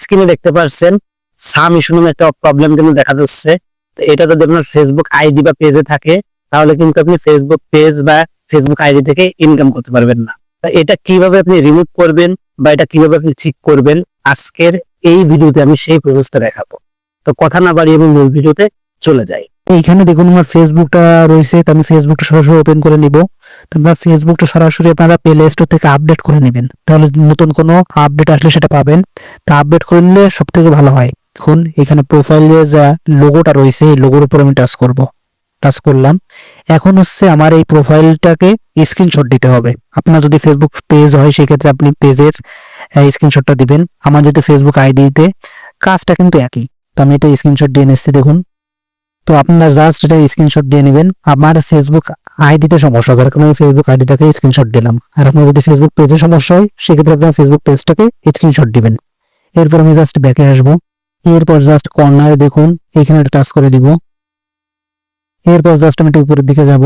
স্ক্রিনে দেখতে পাচ্ছেন সাম ইস্যু নামে একটা প্রবলেম কিন্তু দেখা যাচ্ছে। তো এটা যদি আপনার ফেসবুক আইডি বা পেজে থাকে, তাহলে কিন্তু আপনি ফেসবুক পেজ বা ফেসবুক আইডি থেকে ইনকাম করতে পারবেন না। এটা কীভাবে আপনি রিমুভ করবেন বা এটা কীভাবে আপনি ঠিক করবেন, আজকের এই ভিডিওতে আমি সেই প্রসেসটা দেখাবো। তো কথা না বাড়িয়ে আমি মূল ভিডিওতে চলে যাই। এইখানে দেখুন আমার ফেসবুকটা রয়েছে, তো আমি ফেসবুকটা সরাসরি ওপেন করে নিব। তো আপনার ফেসবুকটা সরাসরি আপনারা প্লে স্টোর থেকে আপডেট করে নেবেন। তাহলে নতুন কোনো আপডেট আসলে সেটা পাবেন। তা আপডেট করে নিলে সব থেকে ভালো হয়। দেখুন, এখানে প্রোফাইলে যা লোগোটা রয়েছে, এই লোগোর উপর আমি টাচ করব। টাচ করলাম। এখন হচ্ছে আমার এই প্রোফাইলটাকে স্ক্রিনশট দিতে হবে। আপনার যদি ফেসবুক পেজ হয়, সেক্ষেত্রে আপনি পেজের স্ক্রিনশটটা দিবেন। আমার যেহেতু ফেসবুক আইডিতে কাজটা কিন্তু একই। তো আমি এটা স্ক্রিনশট দিয়ে নিচ্ছি, দেখুন। তো আপনারা জাস্ট এটা স্ক্রিনশট দিয়ে নেবেন। আমার ফেসবুক আইডিতে সমস্যা, যার কারণে আমি ফেসবুক আইডিটাকে স্ক্রিনশট দিলাম। আর আপনার যদি ফেসবুক পেজে সমস্যা হয়, সেক্ষেত্রে আপনার ফেসবুক পেজটাকে স্ক্রিনশট দিবেন। এরপর আমি জাস্ট ব্যাকে আসব। এরপর জাস্ট কর্নারে দেখুন, এখানে একটা টাচ করে দিব। এরপর জাস্ট আমি একটু উপরের দিকে যাব।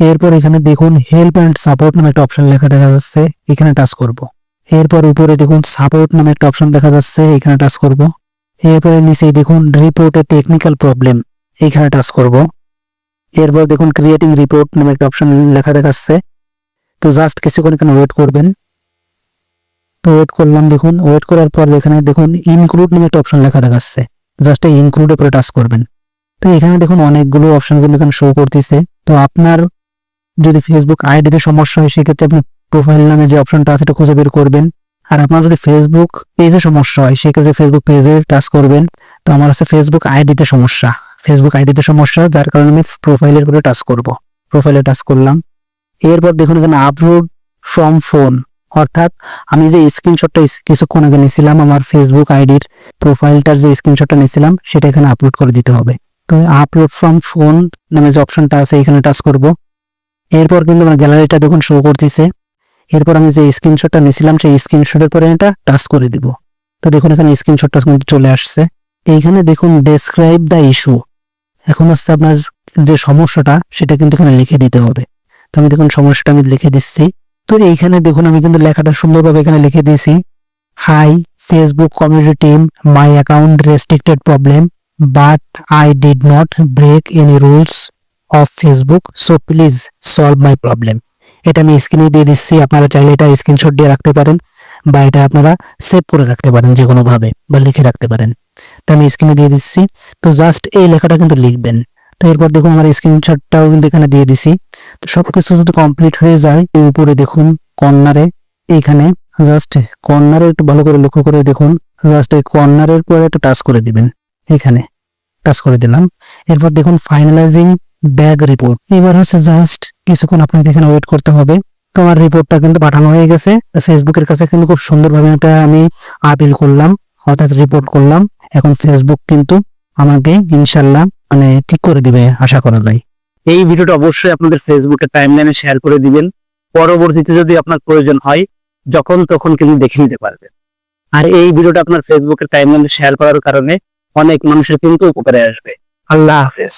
এরপর এখানে দেখুন হেল্প অ্যান্ড সাপোর্ট নামে একটা অপশন লেখা দেখা যাচ্ছে, এখানে টাচ করব। এরপর উপরে দেখুন সাপোর্ট নামে একটা অপশন দেখা যাচ্ছে, এখানে টাচ করব। এরপরে নিচে দেখুন রিপোর্ট টেকনিক্যাল প্রবলেম এইখানে টাচ করব। এরপর দেখুন ক্রিয়েটিং রিপোর্ট নামে একটা অপশন লেখা দেখাচ্ছে। তো জাস্ট কিছুক্ষণ এখানে ওয়েট করবেন। তো ওয়েট করলাম দেখুন। ওয়েট করার পর এখানে দেখুন ইনক্লুড নামে একটা অপশন লেখা দেখাচ্ছে। জাস্ট এই ইনক্লুডের উপরে টাচ করবেন। তো এখানে দেখুন অনেকগুলো অপশন কিন্তু এখানে শো করতেছে। তো আপনার যদি ফেসবুক আইডিতে সমস্যা হয়, সেক্ষেত্রে আপনি প্রোফাইল নামে যে অপশনটা আছে এটা খুঁজে বের করবেন। আর আপনার যদি ফেসবুক পেজে সমস্যা হয়, সেক্ষেত্রে ফেসবুক পেজে টাচ করবেন। তো আমার হচ্ছে ফেসবুক আইডিতে সমস্যা। ফেসবুক আইডিতে সমস্যা, যার কারণে আমি প্রোফাইলের উপরে টাচ করব। প্রোফাইলে টাচ করলাম। এরপর দেখুন এখানে আপলোড ফ্রম ফোন অর্থাৎ আমি যে স্ক্রিনশটটা কিছুক্ষণ আগে নিয়েছিলাম, আমার ফেসবুক আইডির প্রোফাইলটার যে স্ক্রিনশটটা নিয়েছিলাম, সেটা এখানে আপলোড করে দিতে হবে। তো আপলোড ফ্রম ফোন নামে যে অপশনটা আছে, এখানে টাচ করব। এরপর কিন্তু আমার গ্যালারিটা দেখুন শো করতেছে। এরপর আমি যে স্ক্রিনশটটা নিয়েছিলাম, সেই স্ক্রিনশটের পরে এটা টাচ করে দিব। তো দেখুন এখানে স্ক্রিনশটটা কিন্তু চলে আসছে। এইখানে দেখুন ডেসক্রাইব দ্য ইস্যু এখন হচ্ছে আপনার যে সমস্যাটা, সেটা কিন্তু এখানে লিখে দিতে হবে। তো আমি দেখুন, সমস্যাটা আমি লিখে দিচ্ছি। তো এইখানে দেখুন, আমি কিন্তু লেখাটা সুন্দরভাবে এখানে লিখে দিয়েছি। Hi Facebook community team my account restricted problem but I did not break any rules of Facebook so please solve my problem এটা আমি স্ক্রিনে দিয়ে দিচ্ছি, আপনারা চাইলে এটা স্ক্রিনশট দিয়ে রাখতে পারেন, বা এটা আপনারা সেভ করে রাখতে পারেন যে কোনোভাবে বা লিখে রাখতে পারেন। আমি স্ক্রিনে দিয়ে দিচ্ছি। তো জাস্ট এই লেখাটা কিন্তু লিখবেন। তো এরপর দেখুন আমার স্ক্রিনশটটাও কিন্তু এখানে দিয়ে দিছি। তো সবকিছু যদি কমপ্লিট হয়ে যায় উপরে দেখুন কর্নারে এইখানে জাস্ট কর্নারে একটু ভালো করে লক্ষ্য করে দেখুন। জাস্ট এই কর্নারের পরে একটা টাচ করে দিবেন। এখানে টাচ করে দিলাম। এরপর দেখুন ফাইনালাইজিং ব্যাগ রিপোর্ট এবার হচ্ছে জাস্ট কিছুক্ষণ আপনাকে এখানে ওয়েট করতে হবে। তোমার রিপোর্টটা কিন্তু পাঠানো হয়ে গেছে। ফেসবুকের কাছে কিন্তু খুব সুন্দরভাবে এটা আমি আপিল করলাম। অর্থাৎ রিপোর্ট করলাম। এখন ফেসবুক কিন্তু আমাকে ইনশাল্লাহ মানে ঠিক করে দিবে আশা করা যায়। এই ভিডিওটা অবশ্যই আপনাদের ফেসবুকে টাইমলাইনে শেয়ার করে দিবেন। পরবর্তীতে যদি আপনার প্রয়োজন হয় যখন তখন কিন্তু দেখে নিতে পারবেন। আর এই ভিডিওটা আপনার ফেসবুকের টাইমলাইনে শেয়ার করার কারণে অনেক মানুষের কিন্তু উপকারে আসবে। আল্লাহ হাফেজ।